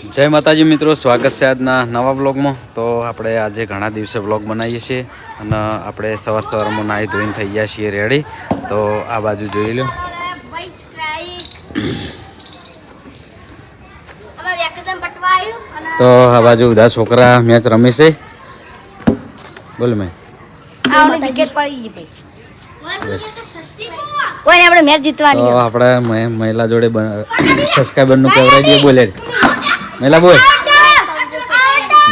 જય માતાજી મિત્રો સ્વાગત છે આજના નવા બ્લોગમાં તો આપણે આજે ઘણા દિવસે બ્લોગ બનાવીએ છીએ અને આપણે સવાર સવારમાં નાહી ધોઈને થઈ ગયા છીએ રેડી. તો આ બાજુ જોઈ લો. તો આ બાજુ બધા છોકરા મેચ રમે છે. બોલ મેં. આપણે મેચ જીતવાની આપણે મહિલા જોડે સબસ્ક્રાઈબરનું કહેવાય દઈએ બોલે. મહિલા બોલ.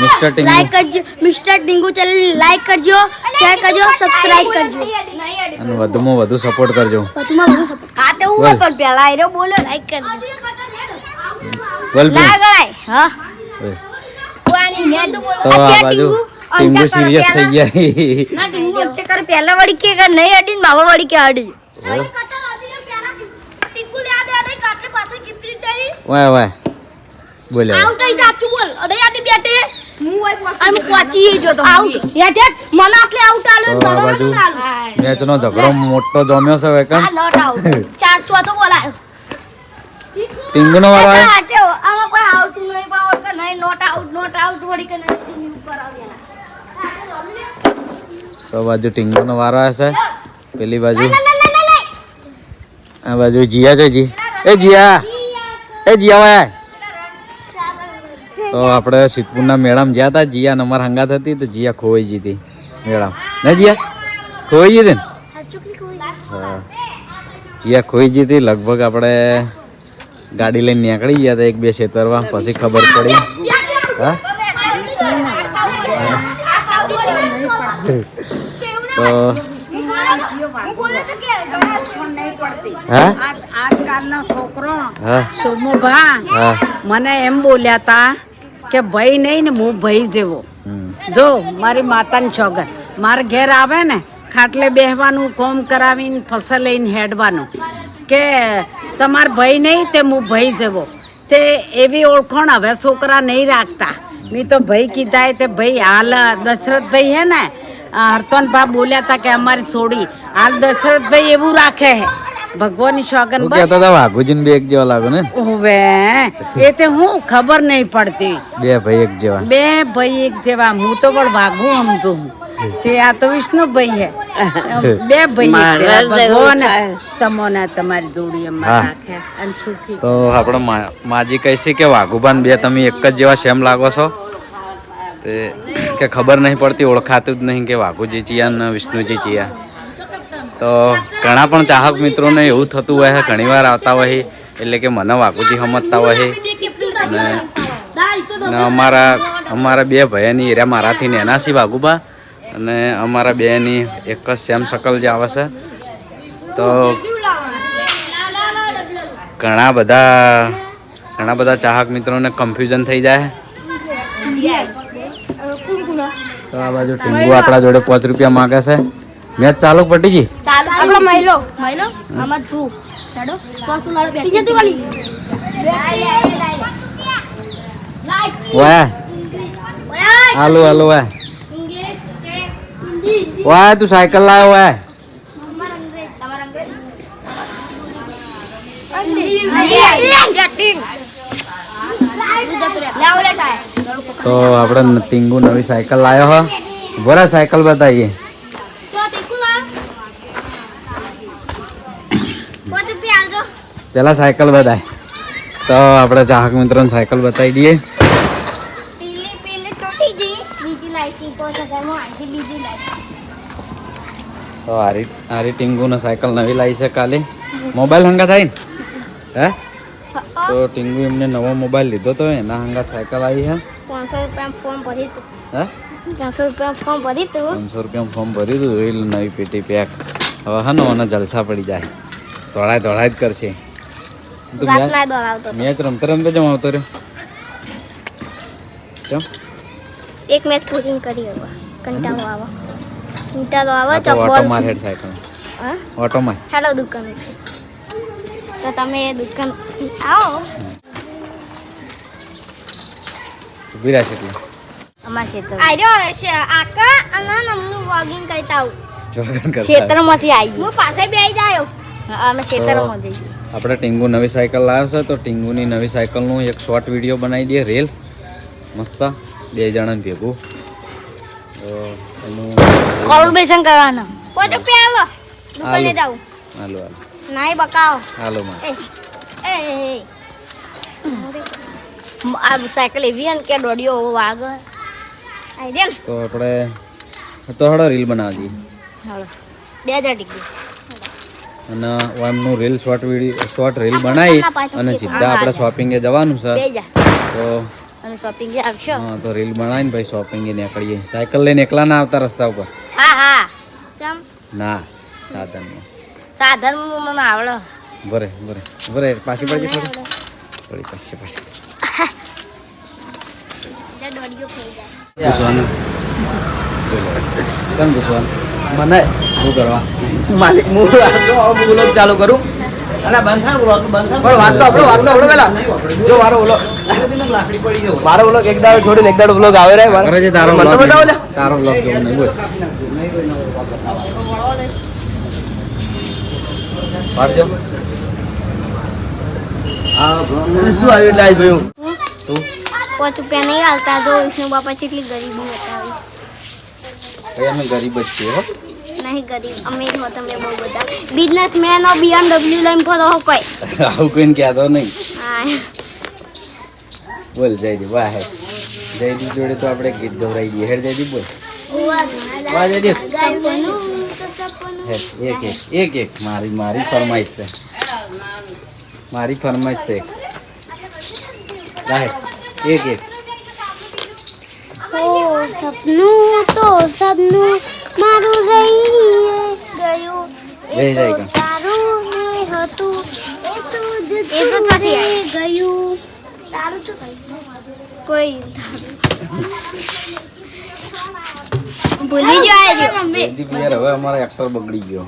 મિસ્ટર ટિંગુ. લાઈક કરજો. મિસ્ટર ટિંગુ ચેનલ લાઈક કરજો. શેર કરજો. સબસ્ક્રાઇબ કરજો. અને વધુમાં વધુ સપોર્ટ કરજો. વધુમાં વધુ સપોર્ટ કાતે હું પણ પેલા આયરો બોલો લાઈક કરજો. બોલ બેન. હા. કોની મેચ તો આ બાજુ ટિંગુ સિરિયસ થઈ ગયા. ના ટિંગુ અચ્છે કર પહેલા વળી કે નહીં અડી માવા વળી કે અડી. વાય વાય. બોલે. આઉટ આઈ સાચું બોલ. અરે આની બેટે. હું આઈ પહોંચી જો તો. આઉટ યાદ મને આટલે આઉટ આલે તો આલે બાજુ મેચનો ઝઘડો મોટો જમ્યો છે વેકન આ નોટ આઉટ. ચાર ચોથો બોલાયો ટીંગુનો વાળો આવ્યો આટલે આમાં કોઈ આઉટ નહીં પાવર કે નહીં. નોટ આઉટ નોટ આઉટ વળી કે નહીં. ઉપર આવ્યા તો બાજુ ટીંગુનો વારો હશે છે. પેલી બાજુ. આ બાજુ જીયા છે જી. એ જીયા. એ જીયા વાય. તો આપણે સિદ્ધપુરના મેળામાં ગયા હતા જીયા ને અમારા હંગાત હતી તો જીયા ખોવાઈ ગઈ હતી મેળામાં. ને જીયા? ખોવાઈ ગઈ હતી ને? હા. જીયા ખોઈ ગઈ હતી. લગભગ આપણે ગાડી લઈને નીકળી ગયા હતા એક બે ખેતરમાં. પછી ખબર પડી. હા? તો આજકાલનો છોકરો સોમુભા મને એમ બોલ્યા તા કે ભાઈ નહીં ને હું ભાઈ જેવો. જો મારી માતાની છોગર મારે ઘેર આવે ને ખાટલે બેહવાનું કોમ કરાવીને ફસલ લઈને હેડવાનું. કે તમાર ભાઈ નહીં તે હું ભાઈ જેવો. તે એવી ઓળખાણ હવે છોકરા નહીં રાખતા. મેં તો ભાઈ કીધા તે ભાઈ હાલ દશરથભાઈ હે ને હરતનભા બોલ્યા હતા કે અમારી છોડી. હાલ દશરથભાઈ એવું રાખે હે. ભગવાનની સોગન બસ. વાઘુજીને બે એક જેવા લાગો ને. ઓવે એ તે હું ખબર નહીં પડતી. બે ભાઈ એક જેવા. બે ભાઈ એક જેવા. હું તો પણ ભાગું સમજુ. હું તે આ તો વિષ્ણુભાઈ હે. બે ભાઈ ભગવાન તમોને તમારી જોડી. રાખે અને સુખી તો આપણે માજી કહીશી કે વાઘુબાન બે તમે એક જ જેવા સેમ લાગો છો? તે કે ખબર નહીં પડતી ઓળખાતું જ નહીં કે વાઘુજી ચિયા ને વિષ્ણુજી ચિયા. તો ઘણા પણ ચાહક મિત્રોને એવું થતું હોય ઘણીવાર આવતા હોય છે. એટલે કે મને વાઘુજી સમજતા હોય. અને ને અમારા અમારા બે ભાઈની એરિયા મારાથી નેના છે વાઘુબા અને અમારા બેની એક જ સેમ શકલ જે આવે છે. તો ઘણા બધા ઘણા બધા ચાહક મિત્રોને કન્ફ્યુઝન થઈ જાય. તો આ બાજુ ટીંગુ આપણા જોડે પાંચ રૂપિયા માંગે છે. મેચ ચાલુ પટી ગઈ? આપણો મહિલો. મહિલો? આમાં ટ્રુ હેડો પાછું લાડો બેઠી જતી લાઈક વાય. હાલો હાલો વાય ઇંગ્લિશ કે હિન્દી વાય તું સાયકલ લાવ્યો લેટા તો આપણે ટીંગુ નવી સાયકલ લાવ્યો હો. બોરા સાયકલ બતાવીએ તો તીકુલા પાંચ રૂપિયા આવજો પેલા સાયકલ બતાય તો આપણે ચાહક મિત્રોને સાયકલ બતાવી દઈએ. તો આરી આરી ટીંગુ તો ટીંગુને સાયકલ નવી લાવી છે કાલે. મોબાઈલ હંગા થાય ને? હે? તો ટીંગુ એમને નવો મોબાઈલ લીધો તો એના હંગા સાયકલ આવી છે. પાંચસો રૂપિયા ફોર્મ ભરી તું. હે? પાંચસો રૂપિયા ફોર્મ ભરી તું? પાંચસો રૂપિયા ફોર્મ ભર્યું હતું એ નવી પેટી પેક. હવે હા ને જલસા પડી જાય. દોડાય દોડાય જ કરશે. તું મેચ રમતા રમતા જમ આવતો રહ્યો. કેમ? એક મેચ પૂરી કરી હવે કંટાળો આવો. કંટાળો આવો આ તો ઓટો માર હેડ સાયકલ હા? ઓટો માર હેલો દુકાન. તો તમે એ દુકાન આવો. વિરા એટલે. અમાર ક્ષેત્ર આર્યો છે આકા અને નમનું વોગિંગ કરતા આવું. ક્ષેત્રમાંથી આવી હું પાસે બેસી જાયો અમે ખેતરમાં જઈએ. આપણે ટીંગુ નવી સાયકલ લાવ્યો છે તો ટીંગુની નવી સાયકલનું એક શોર્ટ વીડિયો બનાવી દઈએ રેલ. મસ્ત. બે જણાને ભેગું. તો એનું કોર્પોરેશન કરવાનો. પાંચ રૂપિયા આલો. દુકાને આલુ. હાલો હાલો. નાઈ બકાવો હાલો માં. એ એ એ, એ. આ સાયકલ એવી હે કે દોડીઓ વાગ. આઈ દેમ તો આપણે તો હડો રીલ બનાવી દઈએ. હાલો. બે હજાર ડિગ્રી. અને એમનું reel short video short reel બનાવી અને સીધા આપણે શોપિંગે જવાનું છે. તો શોપિંગ આવશો? હા તો રીલ બનાવીને પછી શોપિંગે નીકળીએ. સાયકલ લઈને એકલા ના આવતા રસ્તા ઉપર? હા ના સાધનમાં. સાધન મને આવડો. બરે બરે બરે પાછી પડી થોડી. થોડી પાછી પાછી. દોડીઓ થઈ જાય કેમ પૂછવાનું? મને? શું કરવા? માલિક હું આ જો vlog ચાલુ કરું. અલા બંધ થાય બંધ થાય. પણ વાત તો આપણો વાત તો આપણો પેલા જો મારો vlog મારો ઓલો એક દાડો છોડીને એક દાડો બ્લોગ આવે રહે મારો. કરે છે તારો બ્લોગ બતાવો લે. તારો બ્લોગ જોવું નહીં બોલ. પાડજો. શું આવ્યું લાઈ ભાઈ તું પાંચ રૂપિયા નહીં આવતા તો વિષ્ણુ બાપા કેટલી ગરીબી બતાવી. ભાઈ અમે ગરીબ જ છીએ હો નહીં ગરીબ અમીર હો તમે બહુ બધા બિઝનેસમેન ઓ બીએમડબલ્યુ લઈને ફરો હો કોઈ આવું કોઈને કહેતો નહીં હા બોલ જયદીપ વાહ હે જયદીપ જોડે તો આપણે ગીત ગવરાઈ દઈએ હેડ જયદીપ બોલ વાહ જયદીપ હે એક એક એક એક મારી મારી ફરમાઈશ છે મારી ફરમાઈશ છે રાહે એક એક ઓ સપનું તો સપનું મારું રહી ગયું. તારું હતું એ તો એ તો ગયું. તારું શું થયું? કોઈ ભૂલી જાય જો જયદીપ યાર હવે અમારો એક્ટર બગડી ગયો.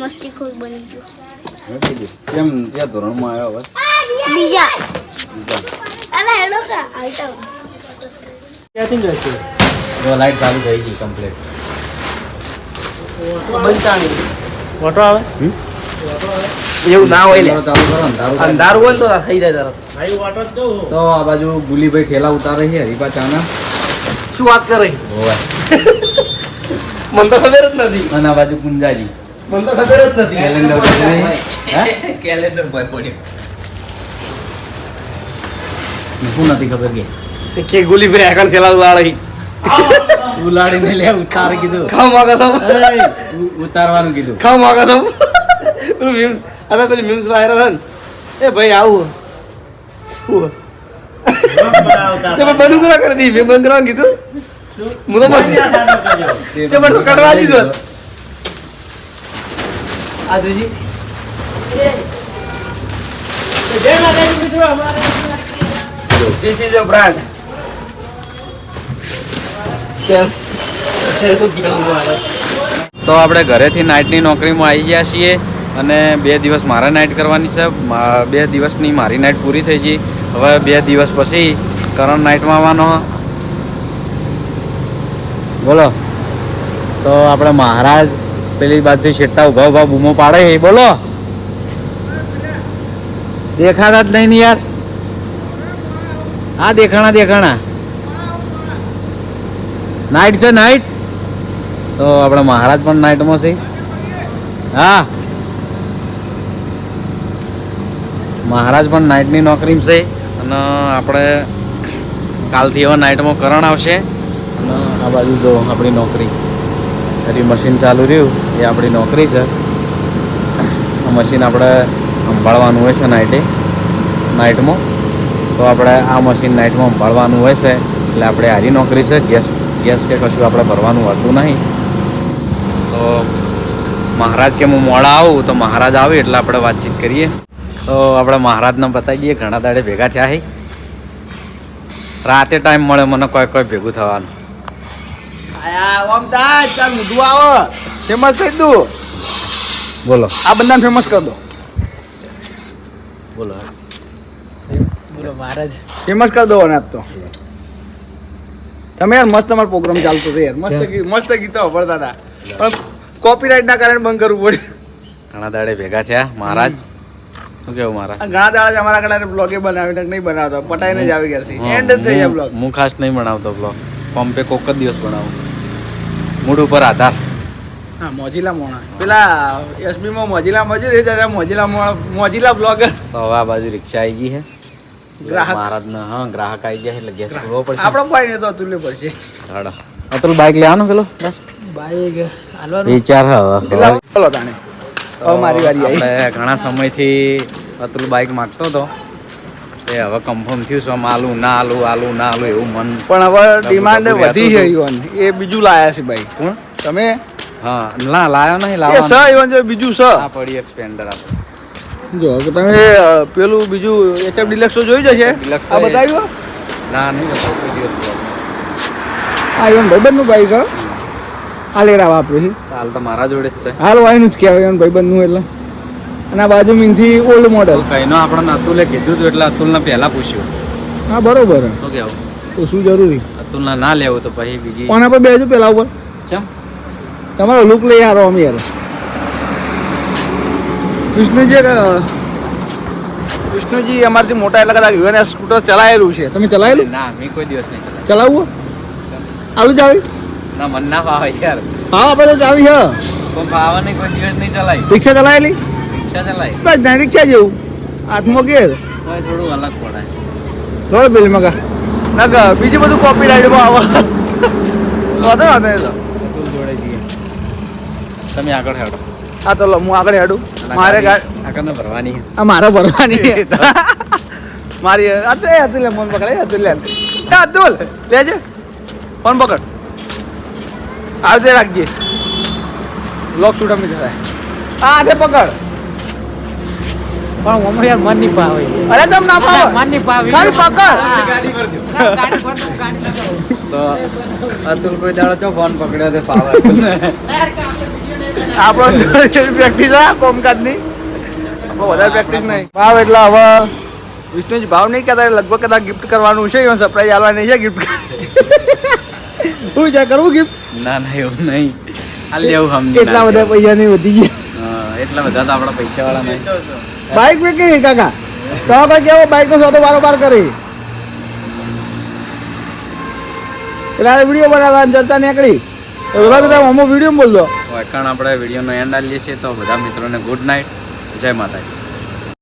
મસ્તી ખોર બની ગયો. કેમ? ક્યાં ધોરણમાં આવ્યો હવે? બીજા. બીજા. અલા હેલો કા આઈટમ ક્યાંથી જાય છે? જો લાઈટ ચાલુ થઈ ગઈ કમ્પ્લીટ ઓટો આવે? એવું ના હોય લે ચાલુ કરો અંધારું હોય તો થઈ જાય તરત તો આ બાજુ ગુલીભાઈ ઠેલા ઉતારે છે હરીપા ચાના. શું વાત કરે? મને તો ખબર જ નથી. અને આ બાજુ ગુંજાજી. મને તો ખબર જ નથી. કેલેન્ડર ભાઈ નહીં? હે? નથી ખબર કે કે ગુલી ફરે આગળ થેલા ઉલાડી ઉલાડીને લે ઉતાર કીધું ખાવ માગો ઉ- ઉતારવાનું કીધું ખાવ માગો પેલું મીમ્સ હવે પેલું મીમ્સ વાયરલ હે એ ભાઈ આવું હું તમે બંધ કરવા કરી દી મેં બંધ કરવા કીધું હું તો મસ્ત તે પણ તો કડવા દીધું આ જોજી This is a કેમ? એ તો કીધું તો આપણે ઘરેથી નાઇટની નોકરીમાં આવી ગયા છીએ અને બે દિવસ મારે નાઇટ કરવાની છે. બે દિવસની મારી નાઇટ પૂરી થઈ ગઈ. હવે બે દિવસ પછી કરણ નાઇટમાં આવવાનો. બોલો. તો આપણે મહારાજ પેલી બાજુથી છેટતા ઊભા ઊભા બૂમો પાડે બોલો. દેખાતા જ નહીં યાર. હા, દેખાણા દેખાણા. નાઇટ છે નાઇટ તો આપણે મહારાજ પણ નાઇટમાં છે. હા. મહારાજ પણ નાઇટની નોકરી છે અને આપણે કાલથી એવા નાઇટમાં કરણ આવશે. અને આ બાજુ જો આપણી નોકરી. ફરી મશીન ચાલુ રહ્યું. એ આપણી નોકરી છે. મશીન આપણે સંભાળવાનું હોય છે નાઇટે નાઇટમાં તો આપણે આ મશીન નાઇટમાં ભરવાનું હોય છે. એટલે આપણે હારી નોકરી છે. ગેસ ગેસ કે કશું આપણે ભરવાનું હતું નહીં. તો મહારાજ કે હું મોડા આવું તો મહારાજ આવે એટલે આપણે વાતચીત કરીએ. તો આપણે મહારાજને બતાવી દઈએ ઘણા દાડે ભેગા થયા છે રાતે ટાઈમ મળે મને કોઈ કોઈ ભેગું થવાનું. ફેમસ થઈ તું. બોલો. આ બંધાને ફેમસ કર દો. બોલો. મહારાજ. ફેમસ કરી દો ને આપ તો. તમે યાર મસ્ત તમારો પ્રોગ્રામ ચાલતો હતો યાર. મસ્ત ગીત મસ્ત ગીતો વાપરતા હતા. પણ કોપીરાઇટ ના કારણે બંધ કરવું પડ્યું. ઘણા દાડે ભેગા થયા. મહારાજ શું કેવું મહારાજ? ઘણા દાડા અમારા કદાચ બ્લોગે બનાવીને નહીં બનાવતો. પટાઈને જ આવી ગયા એન્ડ જ થઈ જાય બ્લોગ હું ખાસ નહીં બનાવતો બ્લોગ પંપે કોક જ દિવસ બનાવું. મૂડ ઉપર આધાર. હા મોજીલા મોણા. પેલા એસબી માં મોજીલા મજૂર એ ત્યારે મોજીલા મોણા મોજીલા બ્લોગર તો હવે આ બાજુ રિક્ષા આવી ગઈ છે. ગ્રાહક. મહારાજ હા ગ્રાહક આવી ગયા એટલે ગેસ પૂરવો પડશે. આપણો કોઈ નહીં તો અતુલ્ય પડશે. હાડો. અતુલ બાઇક લેવાનું પેલો? બાઈક હાલવાનું. વિચાર હવે. એટલે તાણે. હવે મારી વારી આવી. આપણે ઘણા સમયથી અતુલ બાઇક માગતો હતો. એ હવે કન્ફર્મ થયું છે આલુ ના આલુ આલુ ના આલુ એવું મન પણ હવે ડિમાન્ડ વધી છે. એ બીજું લાયા છે બાઈક કોણ? તમે? હા ના લાયો નહીં લાવો સ ઇવન જો બીજું સ. આ પડી એક્સપેન્ડર આપણે જો તમે પેલું બીજું એચએફ ડિલક્સો જોઈ જશે? આ બતાવ્યું? ના નહીં. આ ઈવન ભાઈબંધનું બાઈક હ. આ લેરા વાપર્યું છે. હાલ તો મારા જોડે જ છે. હાલ વાયનું જ કહેવાય ઈવન ભાઈબંધનું એટલે. અને આ બાજુ મીનથી ઓલ્ડ મોડલ કઈનો આપણને અતુલે કીધું હતું એટલે અતુલને પહેલા પૂછ્યું. હા બરોબર. તો કેવું તો શું જરૂરી? અતુલને ના લેવું તો પછી બીજી કોના પર બેસજો પેલા ઉપર. ચમ? તમારો લુક લઈ આવો અમે યાર. વિષ્ણુજી વિષ્ણુજી અમારથી મોટા એટલે કદાચ યુએન સ્કૂટર ચલાવેલું છે. તમે ચલાવેલું ના મેં કોઈ દિવસ નહીં ચલાવ્યું. ચલાવવું? આલુ જાવી ના મન ના ફાવે યાર. હા આપણે જાવી છે કોઈ ફાવે નહીં કોઈ દિવસ નહીં ચલાવી. રિક્ષા ચલાવેલી? રિક્ષા ચલાવી. બસ ના રિક્ષા જેવું. હાથમાં ગેર થોડું અલગ પડે. થોડું બિલ મગા. ના બીજું બધું કોપી રાઈડમાં આવે. વાંધો વાંધો જોડે જઈએ. તમે આગળ હેડો. હા તો હું આગળ હેડું. મારે ભરવાની? આ મારે ભરવાની. મારી અતુલ અતુલ ફોન પકડે અતુલ લે. અતુલ લેજે. ફોન પકડ. આવજે રાખજે. લોક શૂટ અમે જતા હા આજે પકડ. પણ મમ્મી યાર મન નહીં પાવે અરે તમ ના પાવે. મન નહીં પાવે ખાલી પકડ. ગાડી ભરતું ગાડી લગાવો તો અતુલ કોઈ દાડો ચો ફોન પકડ્યો તે પાવે આપણો પ્રેક્ટિસ આ કોમકાજની. વધારે પ્રેક્ટિસ નહીં. ભાવ એટલે હવે વિષ્ણુજી ભાવ નહીં કહેતા લગભગ કદાચ ગિફ્ટ કરવાનું છે એવું સરપ્રાઈઝ છે ગિફ્ટ છે કરવું ગિફ્ટ ના ના એવું નહીં. લેવું એટલા બધા પૈસા નહીં વધી ગયા. એટલા બધા તો આપણા પૈસા વાળા નહીં. બાઇક વેચી કાકા. તો કઈ કેવો બાઇક નો સોદો બારોબાર કરી? એટલે આ વીડિયો બનાવવા ચર્ચા નીકળી. તો બધા તો અમો વીડિયો બોલ દો વાયકાણ આપણે વિડીયોનો એન્ડ આલીએ છીએ. તો બધા મિત્રોને ગુડ નાઇટ જય માતાજી.